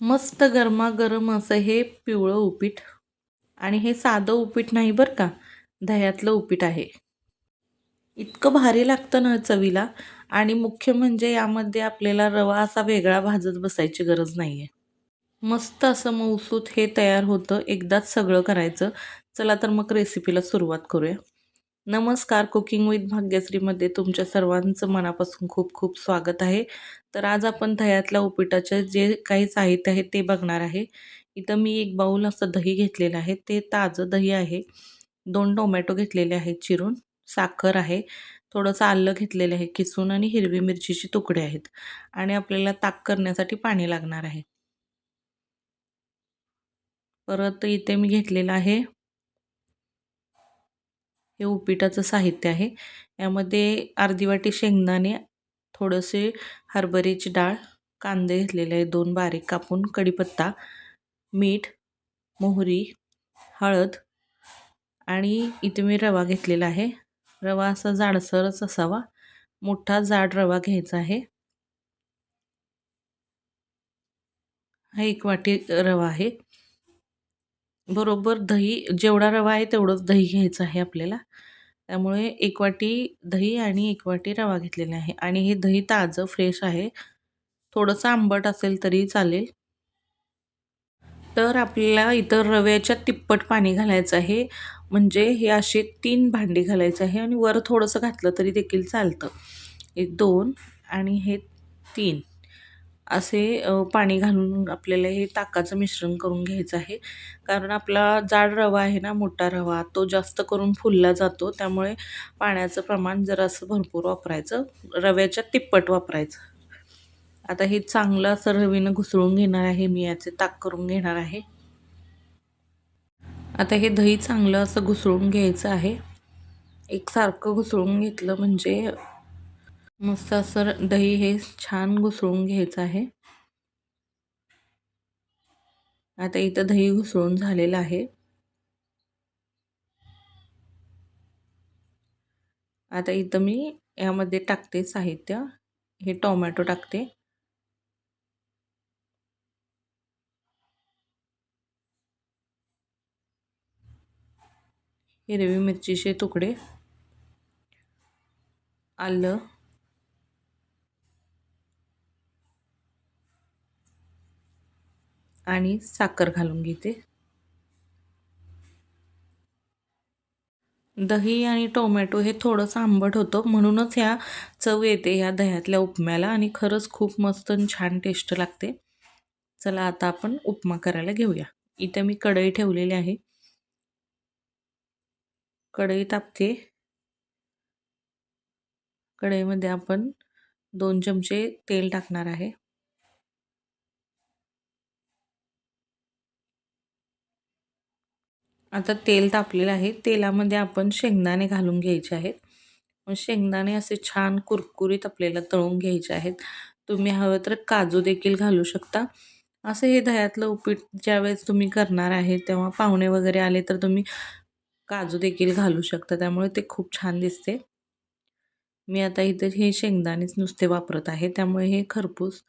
मस्त गरमागरम असं हे पिवळं उपीट. आणि हे साधं उपीट नाही बरं का दह्यातलं उपीट आहे. इतकं भारी लागतं ना चवीला. आणि मुख्य म्हणजे यामध्ये आपल्याला रवा असा वेगळा भाजत बसायची गरज नाही आहे मस्त असं मौसूत हे तयार होतं. एकदाच सगळं करायचं. चला तर मग रेसिपीला सुरुवात करूया. नमस्कार कुकिंग विथ भाग्यश्रीमध्ये तुमच्या सर्वांचं मनापासून खूप खूप स्वागत आहे. तर आज आपण दह्यातल्या उपीटाचे जे काही साहित्य आहे ते बघणार आहे. इथं मी एक बाऊल असं दही घेतलेलं आहे. ते ताजं दही आहे. दोन टोमॅटो घेतलेले आहेत चिरून. साखर आहे. थोडंसं आलं घेतलेलं आहे किसून आणि हिरवी मिरचीचे तुकडे आहेत. आणि आपल्याला ताक करण्यासाठी पाणी लागणार आहे. परत इथे मी घेतलेलं आहे. हे उपीटाचं साहित्य आहे. यामध्ये अर्धी वाटी शेंगदाणे थोडेसे हरभऱ्याची डाळ कांदे घेतलेले आहे दोन बारीक कापून कढीपत्ता मीठ मोहरी हळद आणि इथे मी रवा घेतलेला आहे. रवा असा जाडसरच असावा. मोठा जाड रवा घ्यायचा आहे. हा एक वाटी रवा आहे. बरोबर दही जेवढा रवा आहे तेवढंच दही घ्यायचं आहे आपल्याला. त्यामुळे एक वाटी दही आणि एक वाटी रवा घेतलेला आहे. आणि हे दही ताजं फ्रेश आहे. थोडंसं आंबट असेल तरी चालेल. तर आपल्याला इतर रव्याच्या तिप्पट पाणी घालायचं आहे. म्हणजे हे असे तीन भांडी घालायचं आहे आणि वर थोडंसं घातलं तरी देखील चालतं. एक दोन आणि हे तीन. असे पाणी घालून आपल्याला हे ताकाचं मिश्रण करून घ्यायचं आहे. कारण आपला जाड रवा आहे ना मोठा रवा तो जास्त करून फुलला जातो. त्यामुळे पाण्याचं प्रमाण जरासं भरपूर वापरायचं. रव्याच्या तिप्पट वापरायचं. आता हे चांगलं असं रवीनं घुसळून घेणार आहे. मी याचे ताक करून घेणार आहे. आता हे दही चांगलं असं घुसळून घ्यायचं आहे. एकसारखं घुसळून घेतलं म्हणजे मस्त असं दही हे छान घुसळून घ्यायचं आहे. आता इथं दही घुसळून झालेलं आहे. आता इथं मी यामध्ये टाकते साहित्य. हे टोमॅटो टाकते. हिरवी मिरचीचे तुकडे. आलं. आणि साखर घालून घेते. दही आणि टोमॅटो हे थोडंसं आंबट होतं म्हणूनच ह्या चव येते ह्या दह्यातल्या उपम्याला आणि खरंच खूप मस्त आणि छान टेस्ट लागते. चला आता आपण उपमा करायला घेऊया. इथं मी कढई ठेवलेली आहे. कढई तापते. कढईमध्ये आपण दोन चमचे तेल टाकणार आहे. आता तेल तापलेलं आहे. तेलामध्ये आपण शेंगदाणे घालून घ्यायचे आहेत. शेंगदाणे असे छान कुरकुरीत आपल्याला तळून घ्यायचे आहेत. तुम्ही हवं तर काजू देखील घालू शकता. असं हे दह्यातलं उपीट ज्यावेळेस तुम्ही करणार आहे तेव्हा पाहुणे वगैरे आले तर तुम्ही काजू देखील घालू शकता. त्यामुळे ते खूप छान दिसते. मी आता इथे हे शेंगदाणेच नुसते वापरत आहे. त्यामुळे हे खरपूस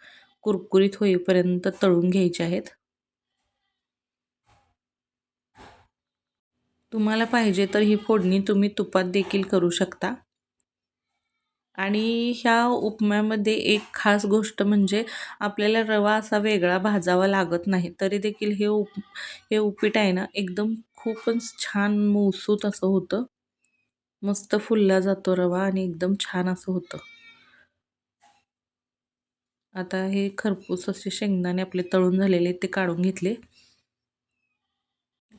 कुरकुरीत होईपर्यंत तळून घ्यायचे आहेत. तुम्हाला पाहिजे तर ही फोडणी तुम्ही तुपात देखील करू शकता. आणि ह्या उपम्यामध्ये एक खास गोष्ट म्हणजे आपल्याला रवा असा वेगळा भाजावा लागत नाही तरी देखील हे उप हे उपीट आहे ना एकदम खूपच छान मऊसूत असं होतं. मस्त फुलला जातो रवा आणि एकदम छान असं होतं. आता हे खरपूस असे शेंगदाणे आपले तळून झालेले ते काढून घेतले.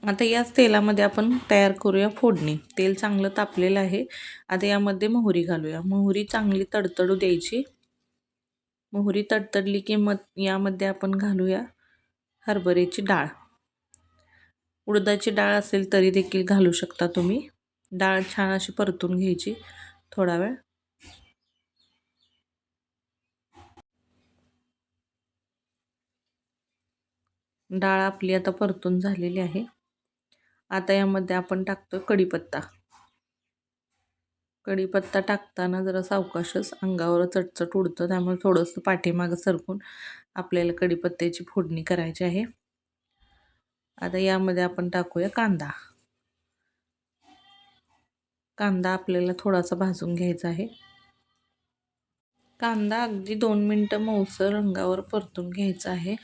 आता याच तेलामध्ये आपण तयार करूया फोडणी. तेल चांगलं तापलेलं आहे. आता यामध्ये मोहरी घालूया. मोहरी चांगली तडतडू द्यायची. मोहरी तडतडली की मग यामध्ये आपण घालूया हरभऱ्याची डाळ. उडदाची डाळ असेल तरी देखील घालू शकता तुम्ही. डाळ छान अशी परतून घ्यायची थोडा वेळ. डाळ आपली आता परतून झालेली आहे. आता यामध्ये आपण टाकतो कढीपत्ता. कढीपत्ता टाकताना जरा सावकाशच अंगावर चटचट उडतं त्यामुळे थोडंसं पाठीमागं सरकून आपल्याला कढीपत्त्याची फोडणी करायची आहे. आता यामध्ये आपण टाकूया कांदा. कांदा आपल्याला थोडासा भाजून घ्यायचा आहे. कांदा अगदी दोन मिनटं मऊसर रंगावर परतून घ्यायचा आहे.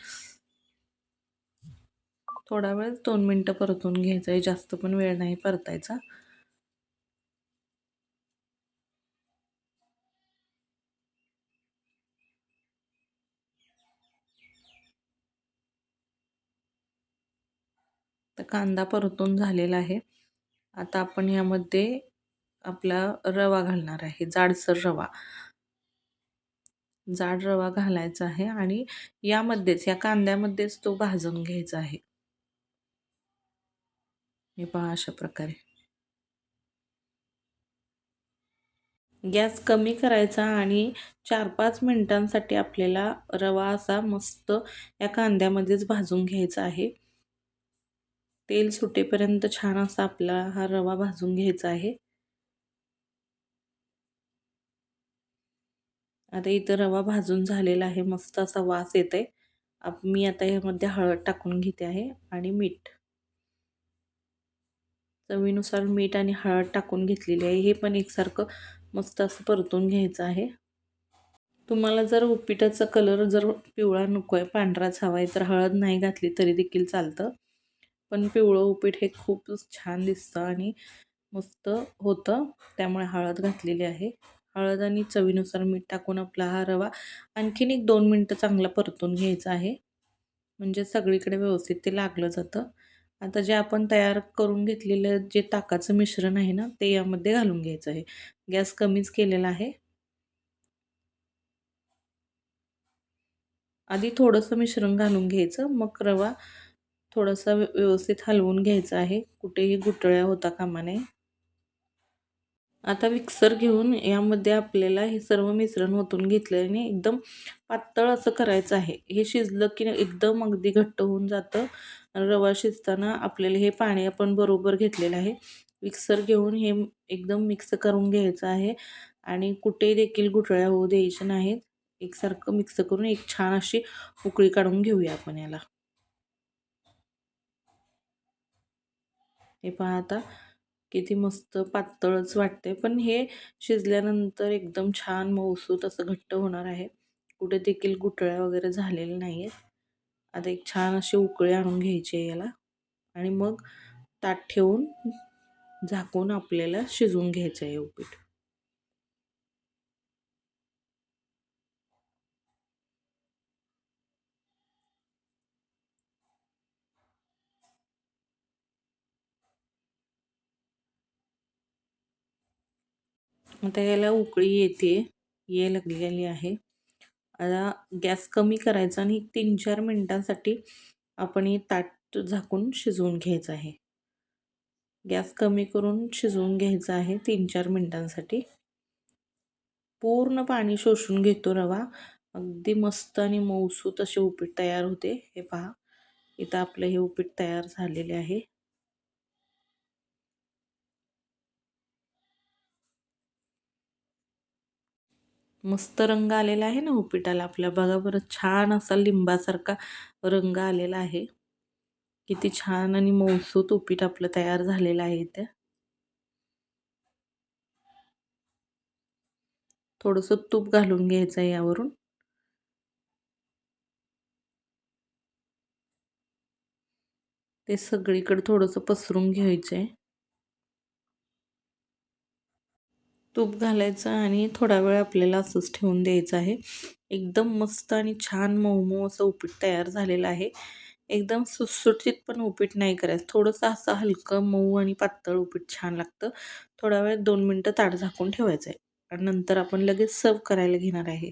थोडा वेळ दोन मिनटं परतून घ्यायचा आहे जास्त पण वेळ नाही परतायचा. तर कांदा परतून झालेला आहे. आता आपण यामध्ये आपला रवा घालणार आहे. जाडसर रवा. जाड रवा घालायचा आहे आणि यामध्येच या कांद्यामध्येच तो भाजून घ्यायचा आहे. हे पहा अशा प्रकारे. गॅस कमी करायचा आणि चार पाच मिनिटांसाठी आपल्याला रवा असा मस्त या कांद्यामध्येच भाजून घ्यायचा आहे. तेल सुटेपर्यंत छान असा आपला हा रवा भाजून घ्यायचा आहे. आता इथं रवा भाजून झालेला आहे मस्त असा वास येत आहे मी आता यामध्ये हळद टाकून घेते आहे आणि मीठ. चवीनुसार मीठ आणि हळद टाकून घेतलेली आहे. हे पण एकसारखं मस्त असं परतून घ्यायचं आहे. तुम्हाला जर उपीटाचा कलर जर पिवळा नको आहे पांढराच हवा आहे तर हळद नाही घातली तरी देखील चालतं. पण पिवळं उपीट हे खूपच छान दिसतं आणि मस्त होतं. त्यामुळे हळद घातलेली आहे. हळद आणि चवीनुसार मीठ टाकून आपला हा रवा आणखीन एक दोन मिनटं चांगला परतून घ्यायचा आहे. म्हणजे सगळीकडे व्यवस्थित ते लागलं जातं. आता जे आपण तयार करून घेतलेलं जे ताकाचं मिश्रण आहे ना ते यामध्ये घालून घ्यायचं आहे. गॅस कमीच केलेला आहे. आधी थोडंसं मिश्रण घालून घ्यायचं. मग रवा थोडासा व्यवस्थित हलवून घ्यायचा आहे. कुठेही गुटळ्या होता कामा नये. आता मिक्सर घेऊन यामध्ये आपल्याला हे सर्व मिश्रण ओतून घेतल्याने एकदम पातळ असं करायचं आहे. हे शिजलं की एकदम अगदी घट्ट होऊन जातं. रवा शिजताना आपल्याला हे पाणी आपण बरोबर घेतलेलं आहे. मिक्सर घेऊन हे एकदम मिक्स करून घ्यायचं आहे आणि कुठेही देखील गुठळ्या होऊ द्यायच्या नाहीत. एकसारखं मिक्स करून एक छान अशी उकळी काढून घेऊया आपण याला. हे पहा आता किती मस्त पातळच वाटते पण हे शिजल्यानंतर एकदम छान मऊसूत असं घट्ट होणार आहे. कुठे देखील गुठळ्या वगैरे झालेल्या नाही आहेत आता एक छान अशी उकळी आणून घ्यायची आहे याला. आणि मग ताट ठेवून झाकून आपल्याला शिजवून घ्यायचं आहे उपीट. आता याला उकळी येते ये लागलेली आहे. आता गॅस कमी करायचा आणि तीन चार मिनटांसाठी आपण हे ताट झाकून शिजवून घ्यायचं आहे. गॅस कमी करून शिजवून घ्यायचं आहे तीन चार मिनटांसाठी. पूर्ण पाणी शोषून घेतो रवा. अगदी मस्त आणि मऊसूत असे उपीट तयार होते. हे पहा इथं आपलं हे उपीट तयार झालेले आहे. मस्त रंग आलेला आहे ना उपीटाला आपल्या बघा बरं छान असा लिंबासारखा रंग आलेला आहे. किती छान आणि मौसूत उपीट आपलं तयार झालेलं आहे इथे. थोडंसं तूप घालून घ्यायचं आहे यावरून. ते सगळीकडे थोडंसं पसरून घ्यायचं आहे तूप घालायचं आणि थोडा वेळ आपल्याला असंच ठेवून द्यायचं आहे. एकदम मस्त आणि छान मऊ मऊ असं उपीट तयार झालेलं आहे. एकदम सुटसुटीत पण उपीट नाही करायचं. थोडंसं असं हलकं मऊ आणि पातळ उपीट छान लागतं. थोडा वेळ दोन मिनटं ताट झाकून ठेवायचं आहे आणि नंतर आपण लगेच सर्व करायला घेणार आहे.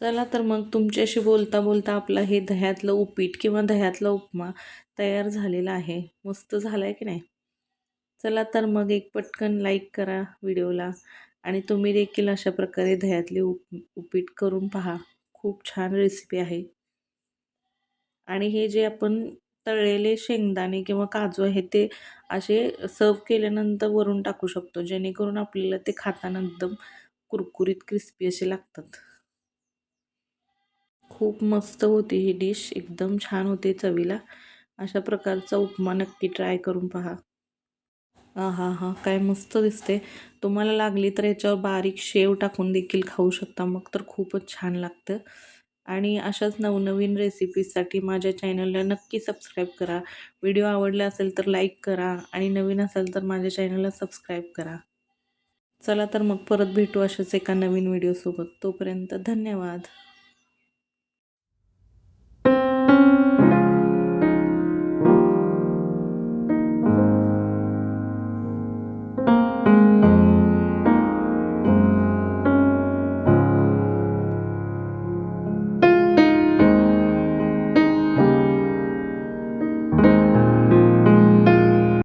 चला तर मग तुमच्याशी बोलता बोलता आपलं हे दह्यातलं उपीट किंवा दह्यातला उपमा तयार झालेला आहे. मस्त झाला आहे की नाही? चला तर मग एक पटकन लाईक करा व्हिडिओला. आणि तुम्ही देखील अशा प्रकारे दह्यातले उप उपीट करून पहा. खूप छान रेसिपी आहे. आणि हे जे आपण तळलेले शेंगदाणे किंवा काजू आहे ते असे सर्व केल्यानंतर वरून टाकू शकतो जेणेकरून आपल्याला ते खाताना एकदम कुरकुरीत क्रिस्पी असे लागतात. खूप मस्त होती ही डिश एकदम छान होते चवीला. अशा प्रकारचा उपमा नक्की ट्राय करून पहा. हा हा काय मस्त दिसते तुम्हाला लागली तर याच्यावर बारीक शेव टाकून देखील खाऊ शकता. मग तर खूपच छान लागतं. आणि अशाच नवनवीन रेसिपीजसाठी माझ्या चॅनलला नक्की सबस्क्राईब करा. व्हिडिओ आवडला असेल तर लाईक करा. आणि नवीन असेल तर माझ्या चॅनलला सबस्क्राईब करा. चला तर मग परत भेटू अशाच एका नवीन व्हिडिओसोबत तोपर्यंत धन्यवाद.